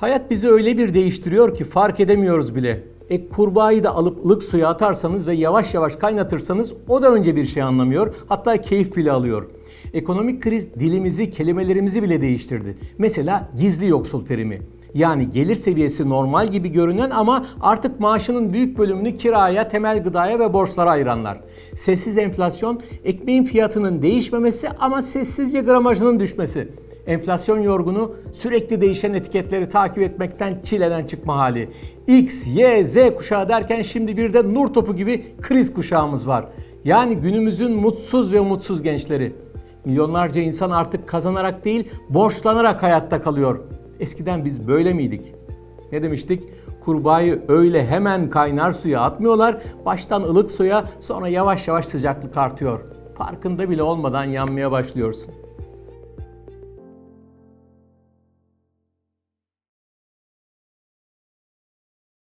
Hayat bizi öyle bir değiştiriyor ki fark edemiyoruz bile. E kurbağayı da alıp ılık suya atarsanız ve yavaş yavaş kaynatırsanız o da önce bir şey anlamıyor. Hatta keyif bile alıyor. Ekonomik kriz dilimizi, kelimelerimizi bile değiştirdi. Mesela gizli yoksul terimi. Yani gelir seviyesi normal gibi görünen ama artık maaşının büyük bölümünü kiraya, temel gıdaya ve borçlara ayıranlar. Sessiz enflasyon, ekmeğin fiyatının değişmemesi ama sessizce gramajının düşmesi. Enflasyon yorgunu sürekli değişen etiketleri takip etmekten çileden çıkma hali. X, Y, Z kuşağı derken şimdi bir de nur topu gibi kriz kuşağımız var. Yani günümüzün mutsuz ve umutsuz gençleri. Milyonlarca insan artık kazanarak değil borçlanarak hayatta kalıyor. Eskiden biz böyle miydik? Ne demiştik? Kurbağayı öyle hemen kaynar suya atmıyorlar. Baştan ılık suya sonra yavaş yavaş sıcaklık artıyor. Farkında bile olmadan yanmaya başlıyorsun.